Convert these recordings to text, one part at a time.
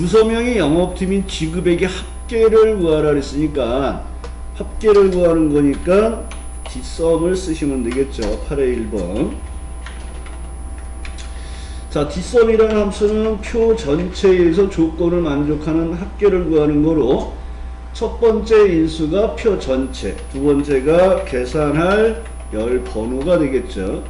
부서명의 영업팀인 지급액의 합계를 구하라 그랬으니까 합계를 구하는 거니까 뒷섬을 쓰시면 되겠죠. 8의 1번. 자, 뒷섬이라는 함수는 표 전체에서 조건을 만족하는 합계를 구하는 거로 첫 번째 인수가 표 전체, 두 번째가 계산할 열 번호가 되겠죠.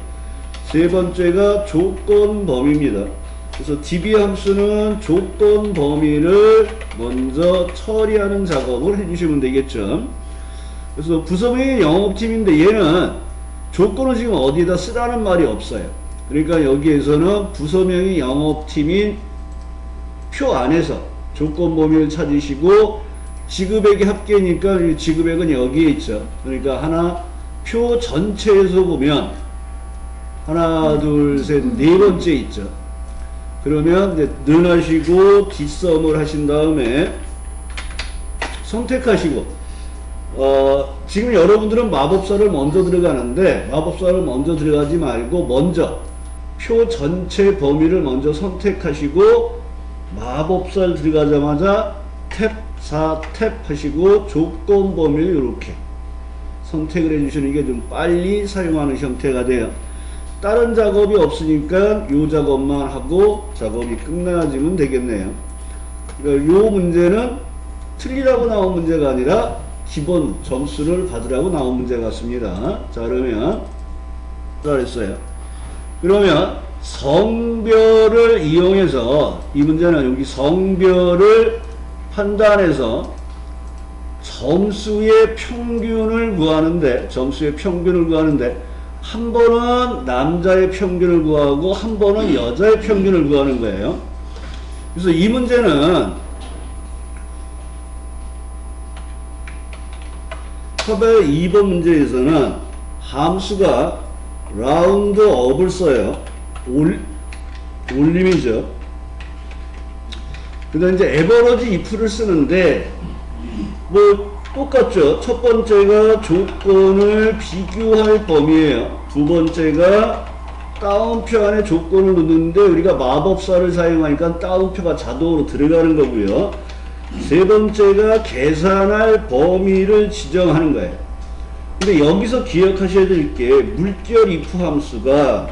세 번째가 조건 범위입니다. 그래서 DB 함수는 조건 범위를 먼저 처리하는 작업을 해주시면 되겠죠. 그래서 부서명의 영업팀인데 얘는 조건을 지금 어디다 쓰라는 말이 없어요. 그러니까 여기에서는 부서명의 영업팀인 표 안에서 조건 범위를 찾으시고 지급액이 합계니까 이 지급액은 여기에 있죠. 그러니까 하나 표 전체에서 보면 하나 둘 셋 네 번째 있죠. 그러면 이제 늘하시고 뒷섬을 하신 다음에 선택하시고 어, 지금 여러분들은 마법사를 먼저 들어가는데 마법사를 먼저 들어가지 말고 먼저 표 전체 범위를 먼저 선택하시고 마법사를 들어가자마자 탭 4탭 하시고 조건 범위를 이렇게 선택을 해주시는 게 좀 빨리 사용하는 형태가 돼요. 다른 작업이 없으니까 이 작업만 하고 작업이 끝나지면 되겠네요. 그러니까 이 문제는 틀리라고 나온 문제가 아니라 기본 점수를 받으라고 나온 문제 같습니다. 자 그러면 잘했어요. 그러면 성별을 이용해서 이 문제는 여기 성별을 판단해서 점수의 평균을 구하는데 점수의 평균을 구하는데 한 번은 남자의 평균을 구하고 한 번은 여자의 평균을 구하는 거예요. 그래서 이 문제는 탑의 2번 문제에서는 함수가 라운드 업을 써요. 올, 올림이죠. 그 다음 이제 에버러지 if를 쓰는데 뭐 똑같죠. 첫 번째가 조건을 비교할 범위예요. 두 번째가 다운표 안에 조건을 넣는데 우리가 마법사를 사용하니까 다운표가 자동으로 들어가는 거고요. 세 번째가 계산할 범위를 지정하는 거예요. 근데 여기서 기억하셔야 될 게 물결 if 함수가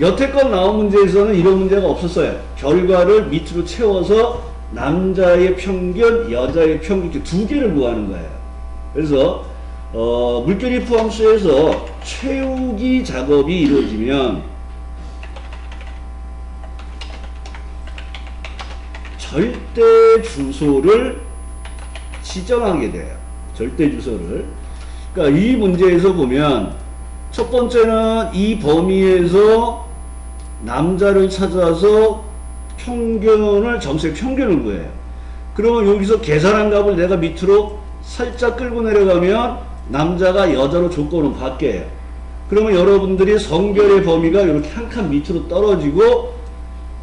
여태껏 나온 문제에서는 이런 문제가 없었어요. 결과를 밑으로 채워서 남자의 평균, 여자의 평균 두 개를 구하는 거예요. 그래서 어, 물결 if 함수에서 채우기 작업이 이루어지면 절대 주소를 지정하게 돼요. 절대 주소를. 그러니까 이 문제에서 보면 첫 번째는 이 범위에서 남자를 찾아서 평균을 점수의 평균을 구해요. 그러면 여기서 계산한 값을 내가 밑으로 살짝 끌고 내려가면 남자가 여자로 조건은 바뀌어요. 그러면 여러분들이 성별의 범위가 이렇게 한 칸 밑으로 떨어지고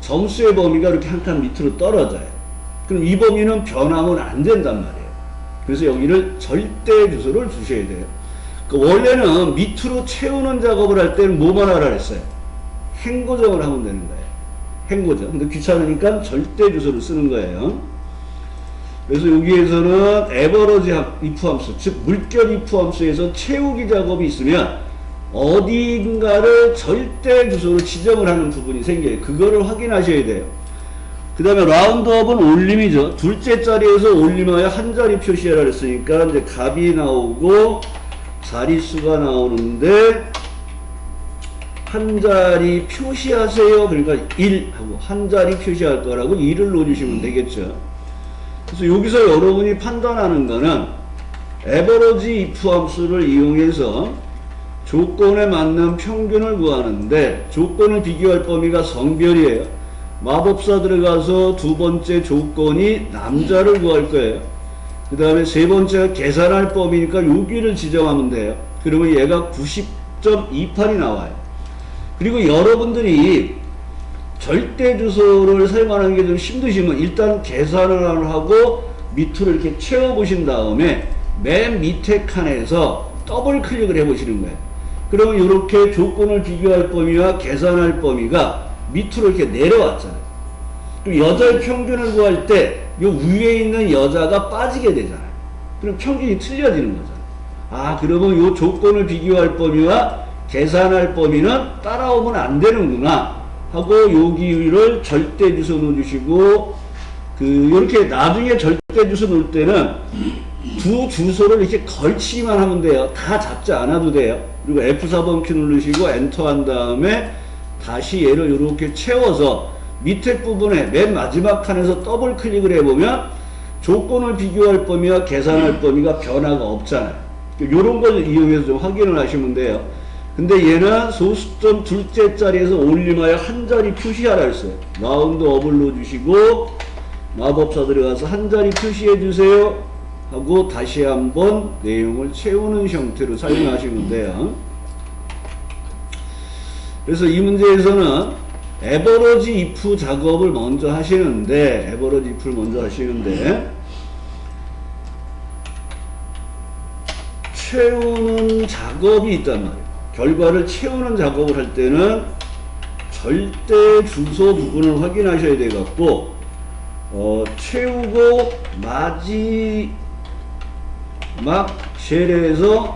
점수의 범위가 이렇게 한 칸 밑으로 떨어져요. 그럼 이 범위는 변하면 안 된단 말이에요. 그래서 여기를 절대 주소를 주셔야 돼요. 그 원래는 밑으로 채우는 작업을 할 때는 뭐만 하라 그랬어요? 행고정을 하면 되는 거예요. 행고정. 근데 귀찮으니까 절대 주소를 쓰는 거예요. 그래서 여기에서는 에버러지 if 함수, 즉 물결 if 함수에서 채우기 작업이 있으면 어딘가를 절대 주소로 지정을 하는 부분이 생겨요. 그거를 확인하셔야 돼요. 그 다음에 라운드업은 올림이죠. 둘째 자리에서 올림하여 한 자리 표시해라 그랬으니까 이제 값이 나오고 자릿수가 나오는데 한 자리 표시하세요. 그러니까 1 하고 한 자리 표시할 거라고 1을 넣어주시면 되겠죠. 그래서 여기서 여러분이 판단하는 거는 에버러지 if 함수를 이용해서 조건에 맞는 평균을 구하는데 조건을 비교할 범위가 성별이에요. 마법사 들어가서 두 번째 조건이 남자를 구할 거예요. 그 다음에 세 번째가 계산할 범위니까 여기를 지정하면 돼요. 그러면 얘가 90.28이 나와요. 그리고 여러분들이 절대 주소를 사용하는 게 좀 힘드시면 일단 계산을 하고 밑으로 이렇게 채워 보신 다음에 맨 밑에 칸에서 더블 클릭을 해 보시는 거예요. 그러면 이렇게 조건을 비교할 범위와 계산할 범위가 밑으로 이렇게 내려왔잖아요. 여자의 평균을 구할 때요 위에 있는 여자가 빠지게 되잖아요. 그럼 평균이 틀려지는 거잖아요. 아, 그러면 요 조건을 비교할 범위와 계산할 범위는 따라오면 안 되는구나 하고 여기를 절대 주소 넣어주시고 그 이렇게 나중에 절대 주소 넣을 때는 두 주소를 이렇게 걸치기만 하면 돼요. 다 잡지 않아도 돼요. 그리고 F4번 키 누르시고 엔터 한 다음에 다시 얘를 이렇게 채워서 밑에 부분에 맨 마지막 칸에서 더블 클릭을 해보면 조건을 비교할 범위와 계산할 범위가 변화가 없잖아요. 이런 걸 이용해서 좀 확인을 하시면 돼요. 근데 얘는 소수점 둘째 자리에서 올림하여 한 자리 표시하라 했어요. 라운드 업을 넣어주시고 마법사 들어가서 한 자리 표시해 주세요. 하고 다시 한번 내용을 채우는 형태로 사용하시면 돼요. 그래서 이 문제에서는 에버러지 if 작업을 먼저 하시는데 에버러지 if를 먼저 하시는데 채우는 작업이 있단 말이에요. 결과를 채우는 작업을 할 때는 절대 주소 부분을 확인하셔야 되겠고 어, 채우고 마지막 쉘에서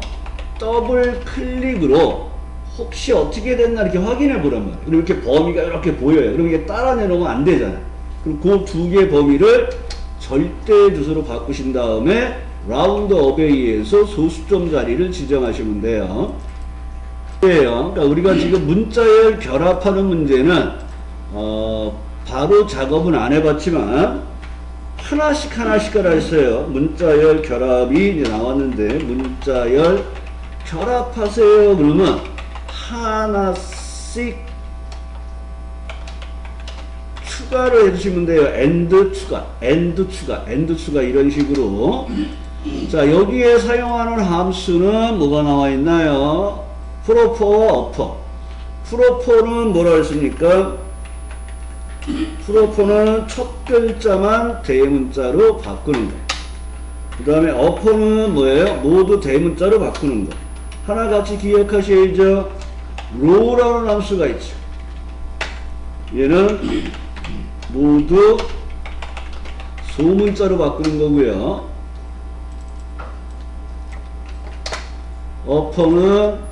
더블 클릭으로 혹시 어떻게 됐나 이렇게 확인해 보란 말이에요. 그럼 이렇게 범위가 이렇게 보여요. 그럼 이게 따라 내놓으면 안 되잖아요. 그럼 그 두개 범위를 절대 주소로 바꾸신 다음에 라운드 의해서 소수점 자리를 지정하시면 돼요. 예요. 그러니까 우리가 지금 문자열 결합하는 문제는 어, 바로 작업은 안 해봤지만 하나씩 하나씩 하라 했어요. 문자열 결합이 나왔는데 문자열 결합하세요. 그러면 하나씩 추가를 해주시면 돼요. 엔드 추가, 엔드 추가, 엔드 추가 이런 식으로. 자 여기에 사용하는 함수는 뭐가 나와 있나요? 프로포와 어퍼. 프로포는 뭐라 했습니까? 프로포는 첫 글자만 대문자로 바꾸는 거. 그 다음에 어퍼는 뭐예요? 모두 대문자로 바꾸는 거. 하나 같이 기억하셔야죠. 로라는 함수가 있죠. 얘는 모두 소문자로 바꾸는 거고요. 어퍼는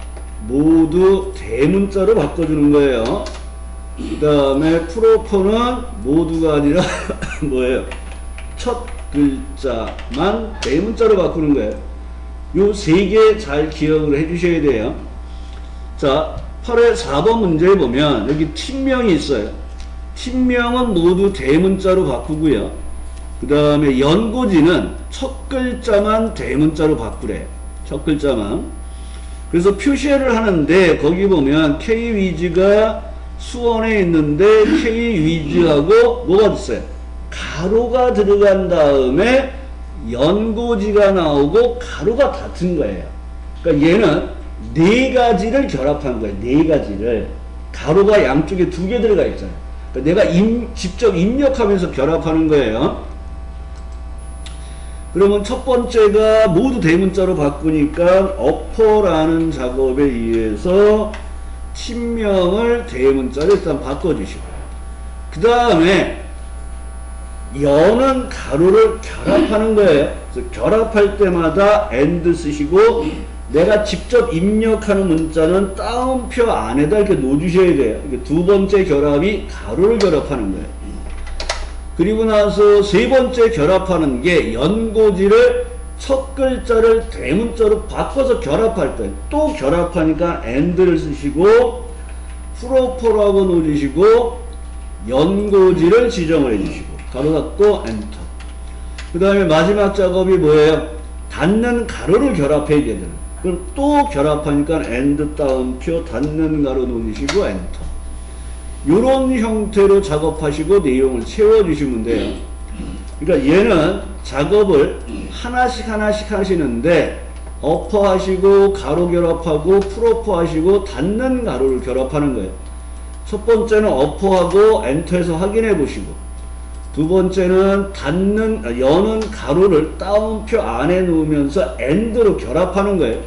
모두 대문자로 바꿔주는 거예요. 그 다음에 프로퍼는 모두가 아니라 뭐예요? 첫 글자만 대문자로 바꾸는 거예요. 요 세 개 잘 기억을 해 주셔야 돼요. 자, 8회 4번 문제에 보면 여기 팀명이 있어요. 팀명은 모두 대문자로 바꾸고요. 그 다음에 연고지는 첫 글자만 대문자로 바꾸래요. 첫 글자만. 그래서 표시를 하는데 거기 보면 K 위즈가 수원에 있는데 K 위즈하고 뭐가 있어요? 가로가 들어간 다음에 연고지가 나오고 가로가 같은 거예요. 그러니까 얘는 네 가지를 결합한 거예요. 네 가지를. 가로가 양쪽에 두 개 들어가 있잖아요. 그러니까 내가 임, 직접 입력하면서 결합하는 거예요. 그러면 첫 번째가 모두 대문자로 바꾸니까 어퍼라는 작업에 의해서 팀명을 대문자로 일단 바꿔주시고 그 다음에 여는 가로를 결합하는 거예요. 그래서 결합할 때마다 and 쓰시고 내가 직접 입력하는 문자는 따옴표 안에다 이렇게 놓아주셔야 돼요. 두 번째 결합이 가로를 결합하는 거예요. 그리고 나서 세 번째 결합하는 게 연고지를 첫 글자를 대문자로 바꿔서 결합할 때 또 결합하니까 and를 쓰시고 프로포라고 놓으시고 연고지를 지정을 해주시고 가로 닫고 엔터 그 다음에 마지막 작업이 뭐예요? 닫는 가로를 결합해야 되잖아요 그럼 또 결합하니까 end 따옴표 닫는 가로 놓으시고 엔터 이런 형태로 작업하시고 내용을 채워주시면 돼요. 그러니까 얘는 작업을 하나씩 하나씩 하시는데 어퍼 하시고 가로 결합하고 프로퍼 하시고 닫는 가로를 결합하는 거예요. 첫 번째는 어퍼하고 엔터에서 확인해 보시고 두 번째는 닫는 아, 여는 가로를 따옴표 안에 놓으면서 엔드로 결합하는 거예요.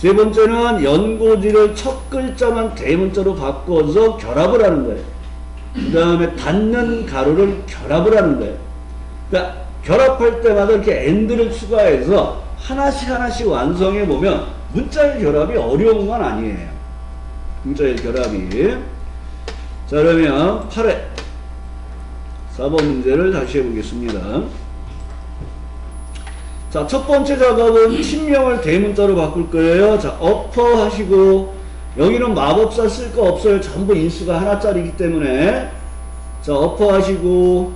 세 번째는 연고지를 첫 글자만 대문자로 바꿔서 결합을 하는 거예요. 그 다음에 닿는 가로를 결합을 하는 거예요. 그러니까 결합할 때마다 이렇게 엔드를 추가해서 하나씩 하나씩 완성해 보면 문자의 결합이 어려운 건 아니에요. 문자의 결합이. 자, 그러면 8회 4번 문제를 다시 해보겠습니다. 자, 첫 번째 작업은 팀명을 대문자로 바꿀 거예요. 자, 어퍼 하시고, 여기는 마법사 쓸 거 없어요. 전부 인수가 하나짜리기 때문에. 자, 어퍼 하시고,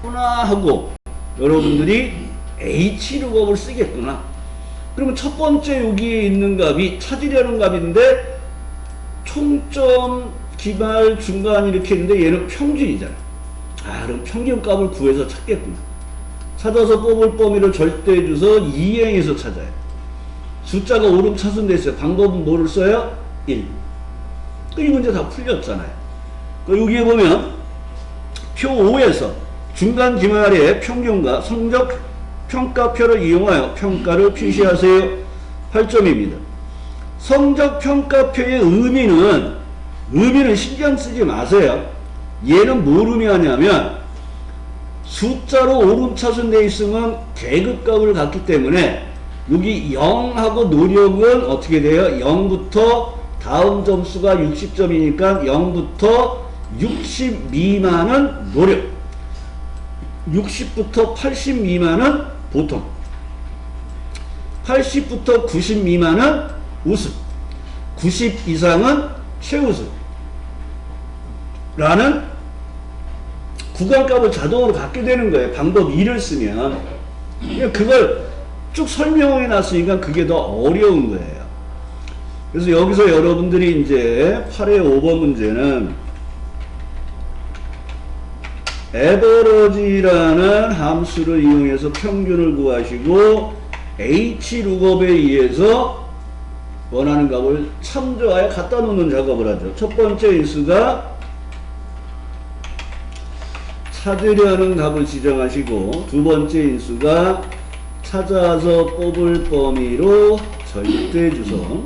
구나 하고, 여러분들이 H 룩업을 쓰겠구나. 그러면 첫 번째 여기에 있는 값이 찾으려는 값인데, 총점, 기말, 중간 이렇게 있는데 얘는 평균이잖아. 아, 그럼 평균값을 구해서 찾겠구나. 찾아서 뽑을 범위를 절대 주서 이행해서 찾아요. 숫자가 오름 차순돼 있어요. 방법은 뭐를 써요? 1. 그이 문제 다 풀렸잖아요. 그 여기에 보면 표 5에서 중간 기말의 평균과 성적 평가표를 이용하여 평가를 표시하세요. 8점입니다. 성적 평가표의 의미는 의미는 신경 쓰지 마세요. 얘는 뭘 의미하냐면 숫자로 오름차순 돼 있으면 계급값을 갖기 때문에 여기 0하고 노력은 어떻게 돼요? 0부터 다음 점수가 60점이니까 0부터 60 미만은 노력 60부터 80 미만은 보통 80부터 90 미만은 우승 90 이상은 최우승 라는 구간값을 자동으로 갖게 되는 거예요. 방법 2를 쓰면. 그러니까 그걸 쭉 설명해 놨으니까 그게 더 어려운 거예요. 그래서 여기서 여러분들이 이제 8의 5번 문제는 에버러지라는 함수를 이용해서 평균을 구하시고 H 룩업에 의해서 원하는 값을 참조하여 갖다 놓는 작업을 하죠. 첫 번째 인수가 찾으려는 값을 지정하시고 두 번째 인수가 찾아서 뽑을 범위로 절대 주소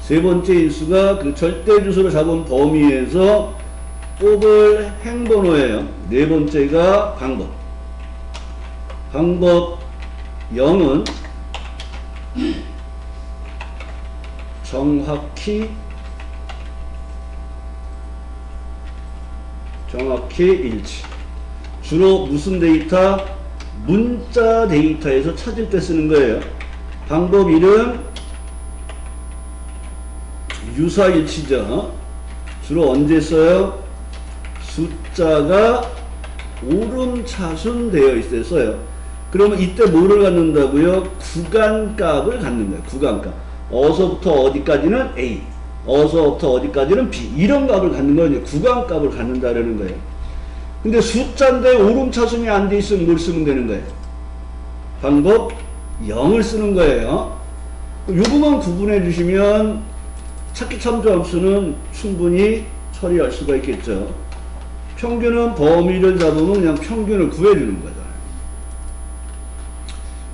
세 번째 인수가 그 절대 주소를 잡은 범위에서 뽑을 행번호예요. 네 번째가 방법. 방법 0은 정확히 정확히 일치. 주로 무슨 데이터? 문자 데이터에서 찾을 때 쓰는 거예요. 방법 1은 유사일치죠. 주로 언제 써요? 숫자가 오름차순 되어 써요. 그러면 이때 뭐를 갖는다고요? 구간값을 갖는 거예요. 구간값. 어서부터 어디까지는 A, 어서부터 어디까지는 B 이런 값을 갖는 건 이제 구간값을 갖는다라는 거예요. 근데 숫자인데 오름차순이 안 돼 있으면 뭘 쓰면 되는 거예요? 방법 0을 쓰는 거예요. 요것만 구분해 주시면 찾기 참조 함수는 충분히 처리할 수가 있겠죠. 평균은 범위를 잡으면 그냥 평균을 구해주는 거죠.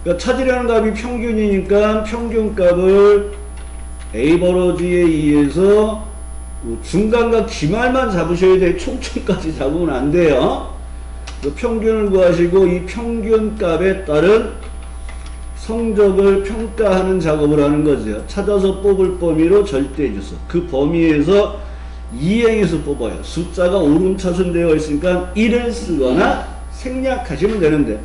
그러니까 찾으려는 값이 평균이니까 평균값을 A 버러지에 의해서 중간과 기말만 잡으셔야 돼. 총총까지 잡으면 안 돼요. 그 평균을 구하시고 이 평균값에 따른 성적을 평가하는 작업을 하는 거죠. 찾아서 뽑을 범위로 절대주소. 그 범위에서 이행해서 뽑아요. 숫자가 오름차순 되어 있으니까 1을 쓰거나 생략하시면 되는데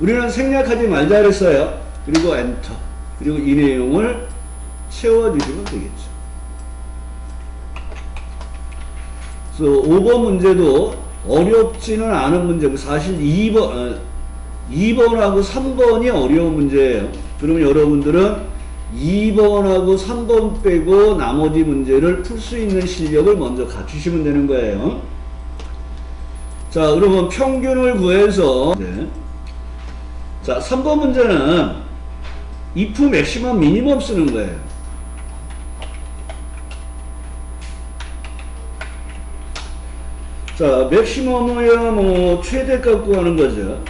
우리는 생략하지 말자 그랬어요. 그리고 엔터. 그리고 이 내용을 채워주시면 되겠죠. 그래서 5번 문제도 어렵지는 않은 문제고 사실 2번, 어, 2번하고 3번이 어려운 문제예요. 그러면 여러분들은 2번하고 3번 빼고 나머지 문제를 풀 수 있는 실력을 먼저 갖추시면 되는 거예요. 자, 그러면 평균을 구해서 네. 자, 3번 문제는 if maximum minimum 쓰는 거예요. 자, 맥시멈이야 뭐 최대값 구하는 거죠.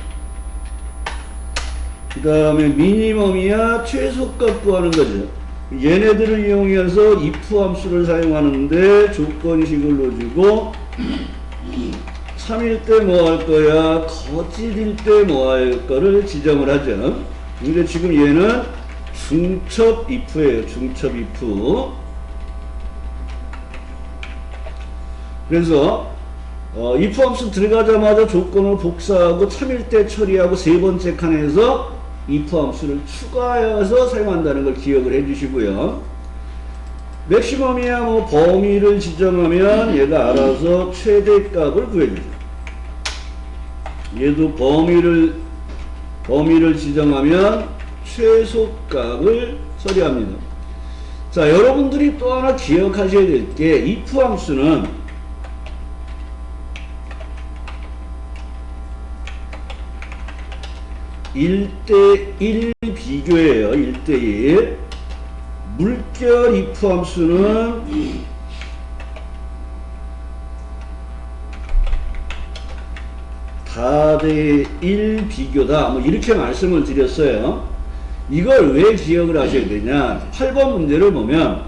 그 다음에 미니멈이야 최소값 구하는 거죠. 얘네들을 이용해서 if 함수를 사용하는데 조건식을 넣어주고 3일 때 뭐 할 거야 거짓일 때 뭐 할 거를 지정을 하죠 근데 지금 얘는 중첩 if예요 중첩 if 그래서 어, if 함수 들어가자마자 조건을 복사하고 3일 때 처리하고 세 번째 칸에서 if 함수를 추가해서 사용한다는 걸 기억을 해주시고요. 맥시멈이야 뭐 범위를 지정하면 얘가 알아서 최대값을 구해주죠. 얘도 범위를 범위를 지정하면 최소값을 처리합니다. 자, 여러분들이 또 하나 기억하셔야 될 게 if 함수는 일대일 비교예요. 일대일 물결 if 함수는 다대1 비교다. 뭐 이렇게 말씀을 드렸어요. 이걸 왜 기억을 하셔야 되냐? 8번 문제를 보면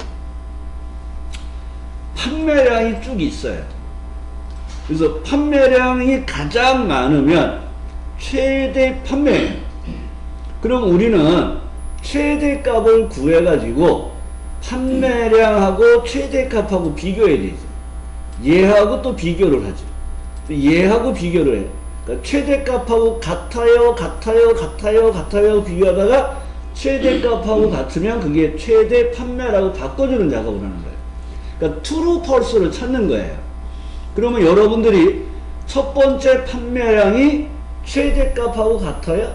판매량이 쭉 있어요. 그래서 판매량이 가장 많으면 최대 판매. 그럼 우리는 최대값을 구해가지고 판매량하고 최대값하고 비교해야 되죠. 얘하고 또 비교를 하죠. 얘하고 비교를 해요. 그러니까 최대값하고 같아요, 같아요, 같아요, 같아요 비교하다가 최대값하고 같으면 그게 최대 판매라고 바꿔주는 작업을 하는 거예요. 그러니까 true, false를 찾는 거예요. 그러면 여러분들이 첫 번째 판매량이 최대값하고 같아요?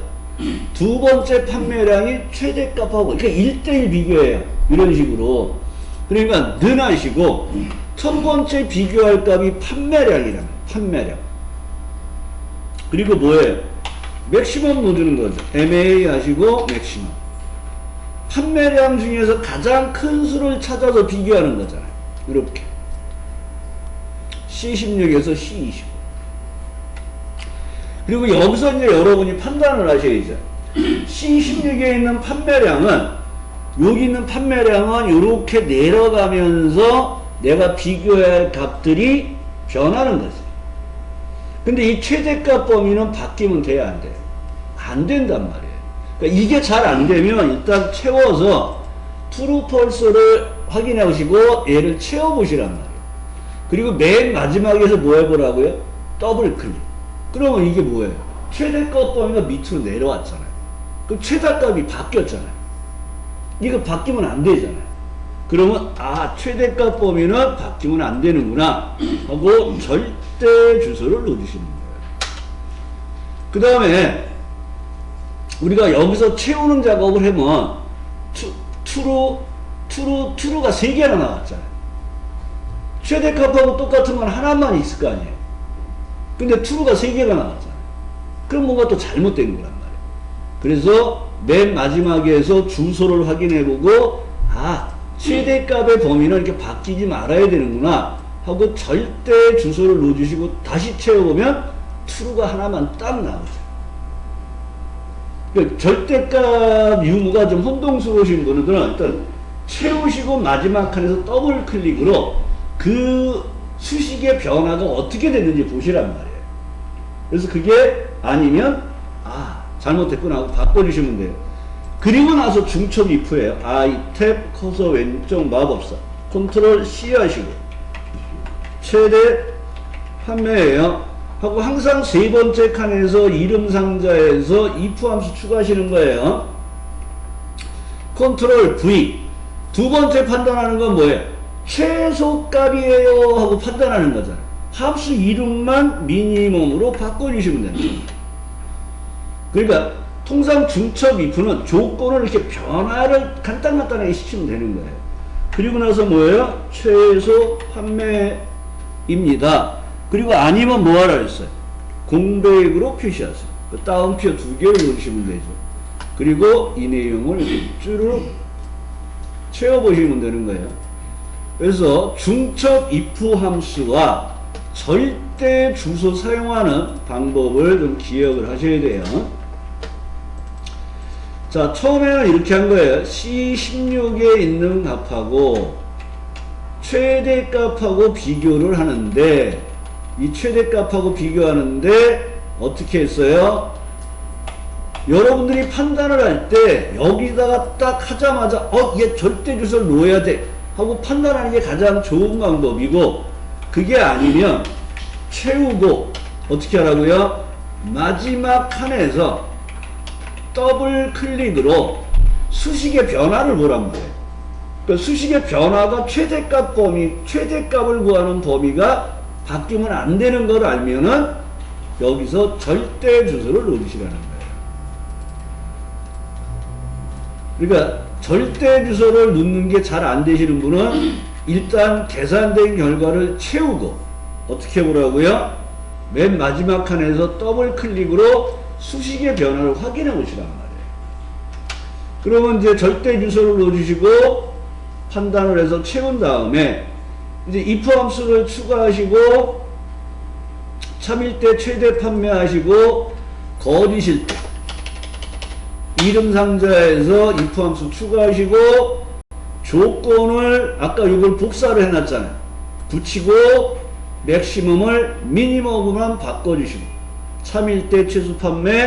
두 번째 판매량이 최대값하고 그러니까 1대1 비교해요. 이런 식으로. 그러니까 는 하시고 첫 번째 비교할 값이 판매량이라는 판매량. 그리고 뭐예요? 맥시멈 넣어주는 거죠. MA 하시고 맥시멈. 판매량 중에서 가장 큰 수를 찾아서 비교하는 거잖아요. 이렇게. C16에서 C25. 그리고 여기서 이제 여러분이 판단을 하셔야죠. C16에 있는 판매량은 여기 있는 판매량은 이렇게 내려가면서 내가 비교해야 할 값들이 변하는 거지. 근데 이 최대값 범위는 바뀌면 돼야 안 돼요? 안 된단 말이에요. 그러니까 이게 잘 안 되면 일단 채워서 false를 확인해 보시고 얘를 채워 보시란 말이에요. 그리고 맨 마지막에서 뭐 해보라고요? 더블 클릭. 그러면 이게 뭐예요? 최대값 범위가 밑으로 내려왔잖아요. 그럼 최다값이 바뀌었잖아요. 이거 바뀌면 안 되잖아요. 그러면 아 최대값 범위는 바뀌면 안 되는구나 하고 절대 주소를 넣어주시는 거예요. 그 다음에 우리가 여기서 채우는 작업을 하면 투, 투로 투로 투로가 세 개나 나왔잖아요. 최대값하고 똑같은 건 하나만 있을 거 아니에요. 근데 투루가 세 개가 나왔잖아요. 그럼 뭔가 또 잘못된 거란 말이에요. 그래서 맨 마지막에서 주소를 확인해 보고 아 최대값의 범위는 이렇게 바뀌지 말아야 되는구나 하고 절대 주소를 넣어주시고 다시 채워보면 true가 하나만 딱 나오죠. 그 절대값 유무가 좀 혼동스러우신 분들은 일단 채우시고 마지막 칸에서 더블 클릭으로 그 수식의 변화가 어떻게 됐는지 보시란 말이에요. 그래서 그게 아니면 아 잘못됐구나 하고 바꿔주시면 돼요. 그리고 나서 중첩 if예요. I 탭 커서 왼쪽 마법사 컨트롤 C 하시고 최대 판매예요. 하고 항상 세 번째 칸에서 이름 상자에서 if 함수 추가하시는 거예요. 컨트롤 V 두 번째 판단하는 건 뭐예요? 최소값이에요 하고 판단하는 거잖아요. 함수 이름만 미니멈으로 바꿔주시면 됩니다. 그러니까 통상 중첩 if는 조건을 이렇게 변화를 간단간단하게 시키면 되는 거예요. 그리고 나서 뭐예요? 최소 판매입니다. 그리고 아니면 뭐 하라 했어요? 공백으로 표시하세요. 그 다운표 두 개를 넣으시면 되죠. 그리고 이 내용을 쭈르륵 채워보시면 되는 거예요. 그래서 중첩 if 함수와 절대 주소 사용하는 방법을 좀 기억을 하셔야 돼요. 자, 처음에는 이렇게 한 거예요. C16에 있는 값하고 최대 값하고 비교를 하는데 이 최대 값하고 비교하는데 어떻게 했어요? 여러분들이 판단을 할 때 여기다가 딱 하자마자 어, 얘 절대 주소를 놓아야 돼 하고 판단하는 게 가장 좋은 방법이고 그게 아니면 채우고 어떻게 하라고요? 마지막 칸에서 더블 클릭으로 수식의 변화를 보란 말이에요. 그 수식의 변화가 최대값 범위, 최대값을 구하는 범위가 바뀌면 안 되는 걸 알면은 여기서 절대 주소를 넣으시라는 거예요. 그러니까 절대 주소를 넣는 게 잘 안 되시는 분은 일단 계산된 결과를 채우고 어떻게 보라고요? 맨 마지막 칸에서 더블 클릭으로 수식의 변화를 확인해 보시란 말이에요. 그러면 이제 절대 주소를 넣어주시고 판단을 해서 채운 다음에 이제 if 함수를 추가하시고 참일 때 최대 판매하시고 거리실 때 이름 상자에서 if 함수 추가하시고 조건을 아까 이걸 복사를 해놨잖아요. 붙이고 맥시멈을 미니멈으로만 바꿔주시고 참일 때 최소 판매